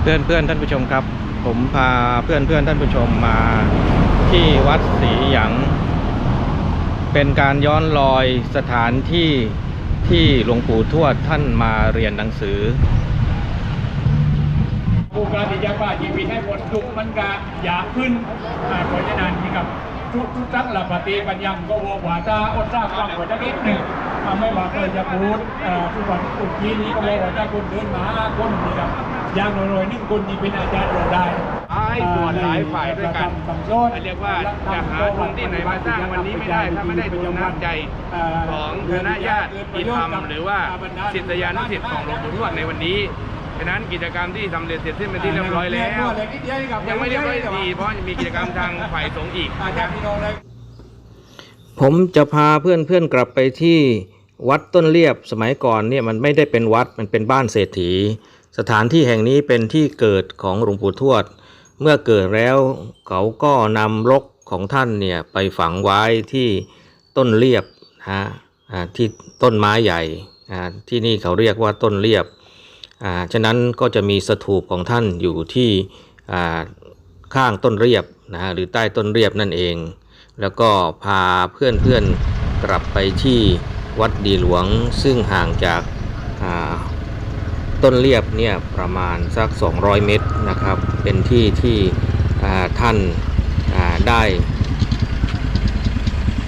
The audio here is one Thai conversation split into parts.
เพื่อนเพื่อนท่านผู้ชมครับ ผมพาเพื่อนเพื่อนท่านผู้ชมมาที่วัดศรีหยังเป็นการย้อนรอยสถานที่ที่หลวงปู่ทวดท่านมาเรียนหนังสือผู้การที่จป้าชีวิตให้พ้นทุกมันก็อยากขึ้นอ่าเพราะนั้นนี่กับทุกทุกทักหลับปฏิปัญญามก็ววาตาอดทราบฟังกว่าจะนิดหนึ่งทำให้ว่าเคยจะพูดอ่าทุกวันอุจีนี้ก็วว่าจะคนเดินมาคนนี่ครับ ย่างน้อยๆหนึ่งคนที่เป็นอาจารย์เราได้หลายส่วนหลายฝ่ายด้วยกันทำโทษเรียกว่าจะหาทุนที่ไหนมาสร้างวันนี้ไม่ได้ถ้าไม่ได้ทุนน้ำใจของคณะญาติอิธรรมหรือว่าศิษยานุศิษย์ของหลวงปู่ทวดในวันนี้ฉะนั้นกิจกรรมที่ทำเร็จเสร็จสิ้นเป็นที่เรียบร้อยแล้ว ยังไม่เรียบร้อยดีเพราะยังมีกิจกรรมทางฝ่ายสงฆ์อีกอาจารย์พี่น้องเลยผมจะพาเพื่อนเพื่อนๆกลับไปที่วัดต้นเลียบสมัยก่อนเนี่ยมันไม่ได้เป็นวัดมันเป็นบ้านเศรษฐี สถานที่แห่งนี้เป็นที่เกิดของหลวงปู่ทวด เมื่อเกิดแล้วเขาก็นำรกของท่านเนี่ยไปฝังไว้ที่ต้นเลียบนะฮะที่ต้นไม้ใหญ่ที่นี่เขาเรียกว่าต้นเลียบอ่าฉะนั้นก็จะมีสถูปของท่านอยู่ที่ข้างต้นเรียบนะฮะหรือใต้ต้นเรียบนั่นเอง แล้วก็พาเพื่อนๆกลับไปที่วัดดีหลวงซึ่งห่างจากอ่า ต้นเรียบเนี่ยประมาณสัก 200 เมตรนะครับ เป็นที่ที่อ่าท่านอ่าได้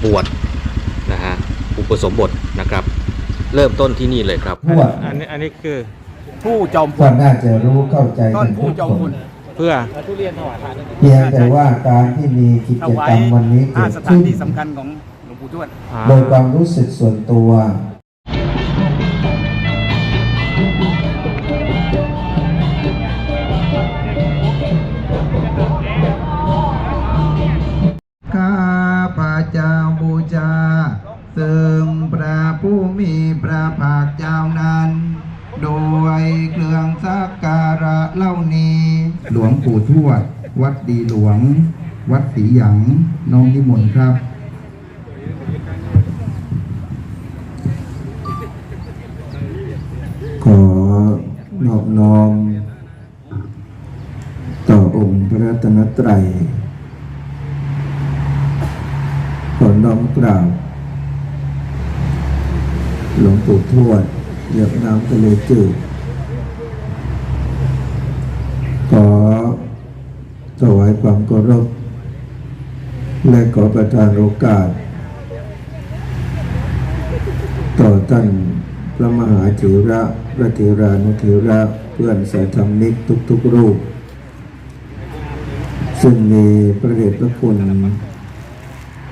บวชนะฮะอุปสมบทนะครับ เริ่มต้นที่นี่เลยครับทวดอันนี้อันนี้คือผู้จอมพก็ลน่าจะรู้เข้าใจต้กันนผู้ทุกจอมคพนลเพื่อเพียงแต่ว่าการที่มีกิจกรรมวันนี้เกิห้าดสถานขึ้นที่สำคัญของหลวงปู่ทวดโดยความรู้สึกส่วนตัว ปู่ทวด วัดดีหลวง วัดศรีหยังน้องนิมนต์ครับขอนอบน้อมต่อองค์พระรัตนตรัยขอน้อมกราบหลวงปู่ทวดเหยียบน้ำทะเลจืด ความเคารพ และขอประทานโอกาส ต่อท่านพระมหาเถระพระเถรานุเถระเพื่อนสายธรรมิกทุกๆรูป ซึ่งมีพระเดชพระคุณ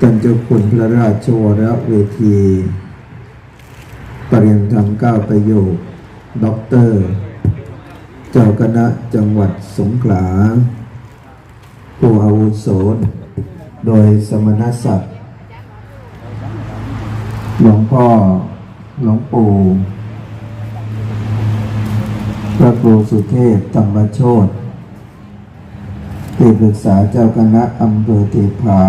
ท่านเจ้าคุณพระราชวรเวทีปริญญาธรรมเก้าประโยคด็อกเตอร์ เจ้าคณะจังหวัดสงขลา ผู้อาวุโสโดยสมณศักดิ์หลวงพ่อหลวงปู่พระครูสุเทพธรรมโชตที่ปรึกษาเจ้าคณะอำเภอเทพา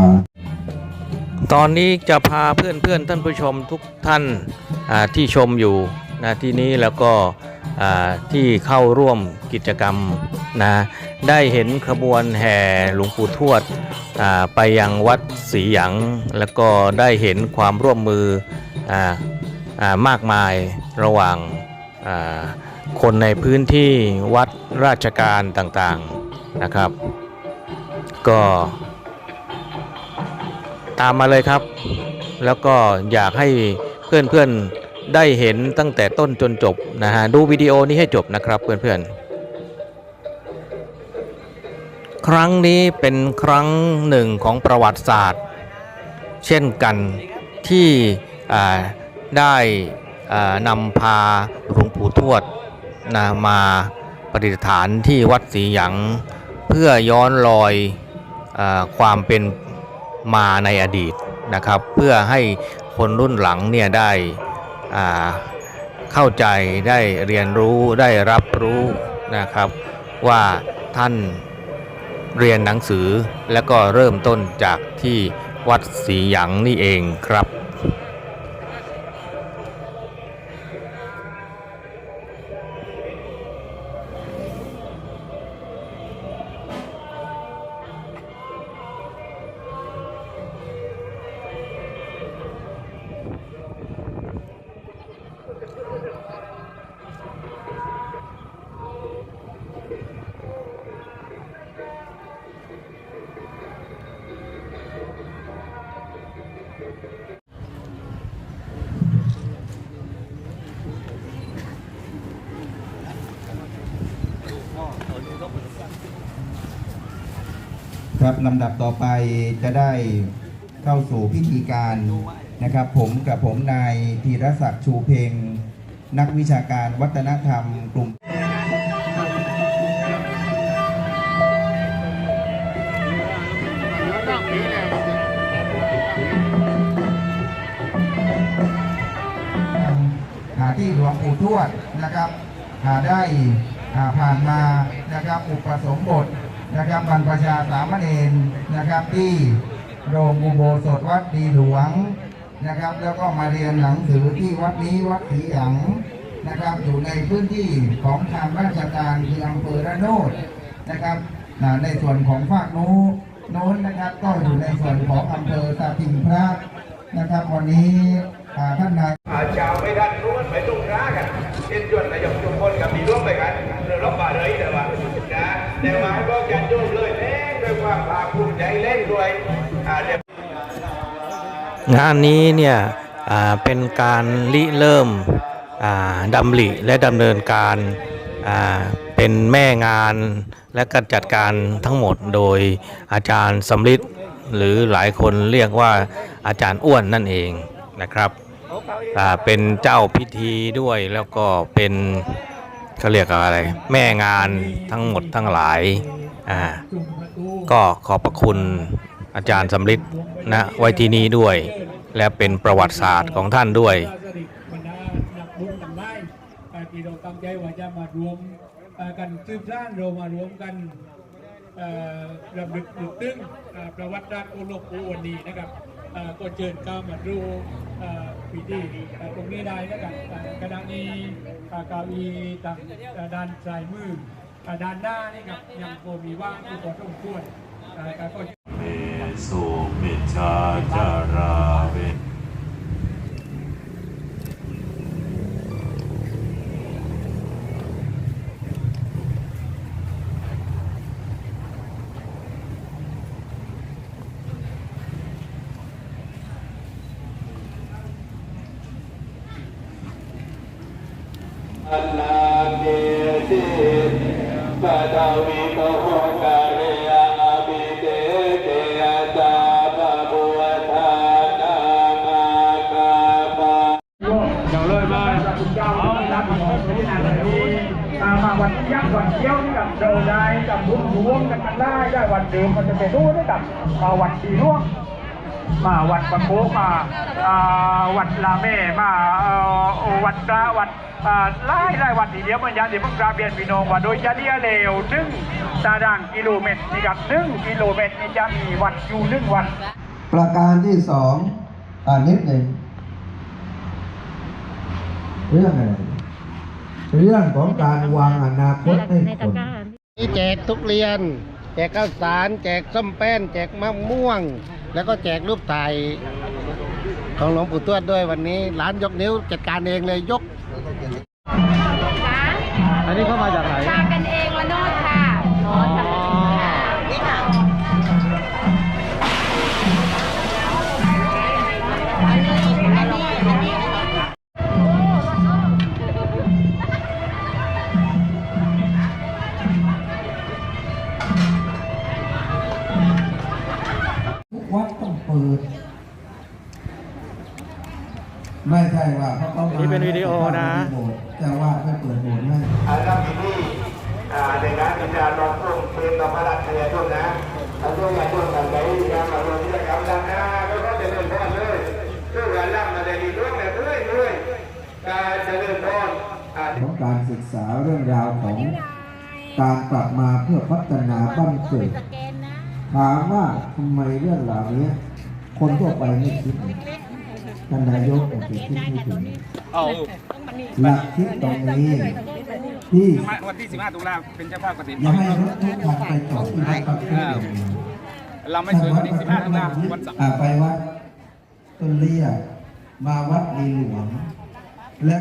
ตอนนี้จะพาเพื่อนเพื่อนๆท่านผู้ชมทุกท่านที่ชมอยู่ นะที่นี้แล้วก็ที่เข้าร่วมกิจกรรมนะได้เห็นขบวนแห่หลวงปู่ทวดไปยังวัดศรีหยัง แล้วก็ได้เห็นความร่วมมืออมากมายระหว่างคนในพื้นที่วัดราชการต่างๆนะครับ ก็ตามมาเลยครับ แล้วก็อยากให้เพื่อนๆ ได้เห็นตั้งแต่ต้นจนจบนะฮะดูวิดีโอนี้ให้จบนะครับเพื่อนๆ ครั้งนี้เป็นครั้งหนึ่งของประวัติศาสตร์ เช่นกันที่ได้นำพาหลวงปู่ทวดนะมาประดิษฐานที่วัดศรีหยัง เพื่อย้อนรอยอความเป็นมาในอดีตนะครับ เพื่อให้คนรุ่นหลังเนี่ยได้ เข้าใจได้เรียนรู้ได้รับรู้นะครับ ว่าท่านเรียนหนังสือแล้วก็เริ่มต้นจากที่วัดสีหยังนี่เองครับ ครับลำดับต่อไปจะได้เข้าสู่พิธีการนะครับ ผมกับผมนายธีรศักดิ์ชูเพงนักวิชาการวัฒนธรรมกลุ่มหาที่หลวงปู่ทวดนะครับหาได้ผ่านมานะครับอุปสมบท นะครับบรรพชาสามเณรนะครับที่โรงอุโบสถวัดดีหลวงนะครับ แล้วก็มาเรียนหนังสือที่วัดนี้วัดศรีหยังนะครับ อยู่ในพื้นที่ของทางราชการคืออำเภอระโนดนะครับในส่วนของภาคโน้นโน้นนะครับ ก็อยู่ในส่วนของอำเภอตาปิงพระนะครับวันนี้ ท่านนายอาชาวไม่ทันรู้มันไปตุ้งร้ากันเช่นจวนนายกทุกคนกับมีร่วมไปกันเรื่องรบป่าเลยแต่ว่านะแต่มาให้บอกกันโยมเลยเล่นด้วยความภาคภูมิใจเล่นด้วยอ่าเดี๋ยวงานนี้เนี่ยอ่าเป็นการริเริ่มอ่าดำริและดำเนินการอ่าเป็นแม่งานและการจัดการทั้งหมดโดยอาจารย์สำลิดหรือหลายคนเรียกว่าอาจารย์อ้วนนั่นเอง นะครับเป็นเจ้าพิธีด้วยแล้วก็เป็นเขาเรียกอะไร แม่งานทั้งหมดทั้งหลายอ่าก็ขอบพระคุณอาจารย์สำลิดนะไว้ที่นี้ด้วย และเป็นประวัติศาสตร์ของท่านด้วยบรรดานักบุญทั้งหลายอ่าที่เราตั้งใจว่าจะมารวมกันสืบสร้างเรามารวมกันรำลึกถึงตึ้งประวัติราชโอโลกอวันนี้นะครับ ก็เชิญก้ามาดูพิธีตรงนี้ได้นะครับขณะนี้ก้าอี้ทางด้านสายมือด้านหน้านี่ครับยังคงมีว่างอยู่พอสมควรก็เมสุมิจาจารา วันเที่ยวนี่กับเราได้กับบุญรวมกันกันได้ได้วันเดิมมันจะไปรู้ได้กับวันสีร่วงมาวัดประโคมาวัดลาเม่มาวัดกระวัดไล่ไล่วัดทีเดียวมันยันเดี๋ยวมึงกราเบียนพี่น้องว่าโดยจะเรียเร็วหนึ่งตารางกิโลเมตรนี่กับหนึ่งกิโลเมตรนี่จะมีวัดอยู่หนึ่งวัด ประการที่สองอ่านนิดหนึ่งเรื่องอะไร เรื่องของการวางอนาคตให้คนนี่แจกทุกเรียน แจกข้าวสาร แจกส้มแป้น แจกมะม่วง แล้วก็แจกรูปถ่ายของหลวงปู่ทวดด้วยวันนี้ ร้านยกนิ้วจัดการเองเลยยก อันนี้เข้ามาจากไหน ไม่ใช่ว่าเขาต้องมานี่เป็นวิดีโอนะ แต่ว่าไม่เปิดโบสถ์ให้อาณาพิธีอ่าในงานที่จะรองพระองค์เป็นธรรมราชเนียทุนนะถ้าช่วงงานช่วงงานไหนงานมารวมกิจกรรมดังนะก็ก็จะเริ่มต้นเลยช่วงงานล่ำมาได้ดีเรื่องแบบเรื่อยเรื่อยการจะเริ่มต้นอ่าของการศึกษาเรื่องราวของการกลับมาเพื่อพัฒนาบ้านเกิดสแกนนะถามว่าทำไมเรื่องเหล่านี้คนทั่วไปไม่คิด ท่านนายกอาจจะคิดไม่ถึงหลักคิดตรงนี้ที่วันที่ 15 ตุลาเป็นเจ้าภาพกฐินอย่าให้รถทุกคันไปจอดที่วัดปักเกร็ดเราไม่สวยกว่านี้15 ตุลาวันเสาร์อ่าไปวัดต้นเลียมาวัดดีหลวงและ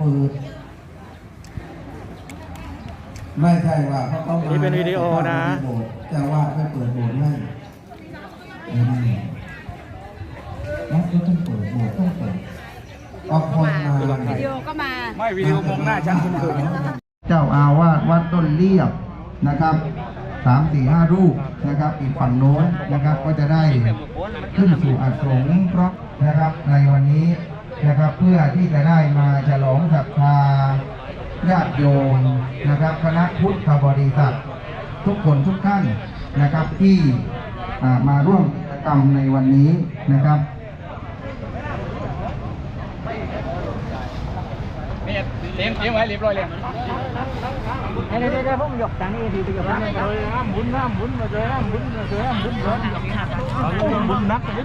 เปิด ไม่ใช่ว่าเขาต้องมานี่เป็นวิดีโอนะ โบสถ์เจะว่าไม่เปิดโบสถ์ให้ไม่ได้วัดก็ต้องเปิดโบสถ์ต้องเปิดเอาคนมาวิดีโอก็มา ไม่วิดีโอมองหน้าฉันคุณเคยเจ้าอาวาสวัดต้นเลียบนะครับสามสี่ห้ารูปนะครับ อีกฝั่งโน้นนะครับก็จะได้ขึ้นสู่อัสงฆ์เพราะนะครับในวันนี้ นะครับ เพื่อที่จะได้มาฉลองศรัทธาญาติโยมนะครับ คณะพุทธบริษัท ทุกคนทุกท่านนะครับที่อ่ามาร่วมกิจกรรมในวันนี้นะครับเลี้ยงเลี้ยงไว้เรียบร้อยแล้วเดี๋ยวเดี๋ยวผมยกตังค์นี่ทีเดียวนะห้ามหมุนห้ามหมุนมาเลยห้ามหมุนมาเลยห้ามหมุนร้อนหมุนนักเลย